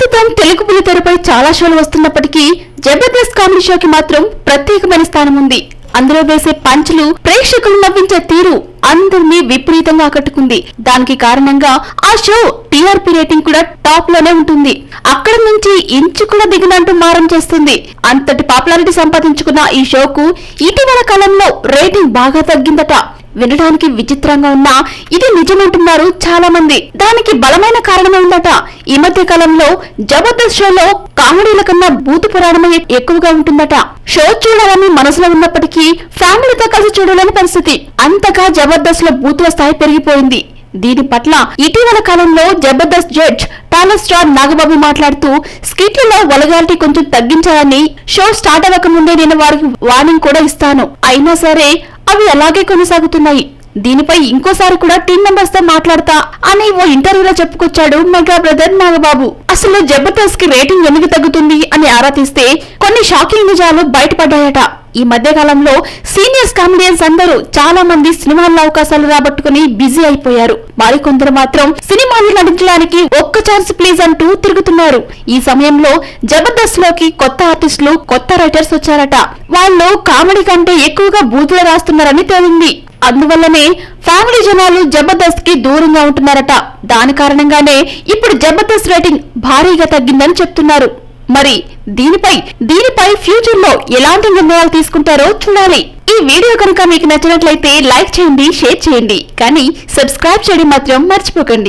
ప్రస్తుతం తెలుగు బుల్లితెరపై చాలా షోలు వస్తున్నప్పటికీ జబర్దస్త్ కామెడీ షోకి మాత్రం ప్రత్యేకమైన స్థానం ఉంది. అందులో వేసే పంచులు ప్రేక్షకులు నవ్వించే తీరు అందరినీ విపరీతంగా ఆకట్టుకుంది. దానికి కారణంగా ఆ షో టీఆర్పీ రేటింగ్ కూడా టాప్లోనే ఉంటుంది. అక్కడ నుంచి ఇంచు కూడా దిగినట్టు మారం చేస్తుంది. అంతటి పాపులారిటీ సంపాదించుకున్న ఈ షోకు ఇటీవల కాలంలో రేటింగ్ బాగా తగ్గిందట. వినడానికి విచిత్రంగా ఉన్నా ఇది నిజమంటున్నారు చాలా మంది దానికి బలమైన కారణం ఉందట. ఈ మధ్య కాలంలో జబర్దస్త్ షోలో కామెడీల కన్నా భూత పురాణమే ఎక్కువగా ఉంటుందట. షో చూడాలని మనసులో ఉన్నప్పటికీ ఫ్యామిలీతో కలిసి చూడలేని పరిస్థితి. అంతగా జబర్దస్త్లో బూతుల స్థాయి పెరిగిపోయింది. దీని పట్ల ఇటీవల కాలంలో జబర్దస్త్ జడ్జ్ టాలర్ స్టార్ నాగబాబు మాట్లాడుతూ స్కిట్లలో వలగాలిటీ కొంచెం తగ్గించాలని షో స్టార్ట్ అవ్వక ముందే నేను వారికి వార్నింగ్ కూడా ఇస్తాను. అయినా సరే అవి అలాగే కొనసాగుతున్నాయి. దీనిపై ఇంకోసారి కూడా టీం మెంబర్స్తో మాట్లాడతా అని ఓ ఇంటర్వ్యూలో చెప్పుకొచ్చాడు మెగా బ్రదర్ నాగబాబు. అసలు జబర్దస్త్కి రేటింగ్ ఎందుకు తగ్గుతుంది అని ఆరా తీస్తే కొన్ని షాకింగ్ నిజాలు బయటపడ్డాయట. ఈ మధ్య కాలంలో సీనియర్స్ కామెడియన్స్ అందరూ చాలా మంది సినిమాల్లో అవకాశాలు రాబట్టుకుని బిజీ అయిపోయారు. మరికొందరు మాత్రం సినిమాలు నటించడానికి ఛాన్స్ ప్లీజ్ అంటూ తిరుగుతున్నారు. ఈ సమయంలో జబర్దస్త్లోకి కొత్త ఆర్టిస్టులు కొత్త రైటర్స్ వచ్చారట. వాళ్ళు కామెడీ కంటే ఎక్కువగా బూతులు రాస్తున్నారని తేలింది. అందువల్లనే ఫ్యామిలీ జనాలు జబర్దస్త్కి దూరంగా ఉంటున్నారట. దాని కారణంగానే ఇప్పుడు జబర్దస్త్ రేటింగ్ భారీగా తగ్గిందని చెప్తున్నారు. మరి దీనిపై దీనిపై ఫ్యూచర్లో ఎలాంటి నిర్ణయాలు తీసుకుంటారో చూడాలి. ఈ వీడియో కనుక మీకు నచ్చినట్లయితే లైక్ చేయండి షేర్ చేయండి. కానీ సబ్స్క్రైబ్ చేయడం మాత్రం మర్చిపోకండి.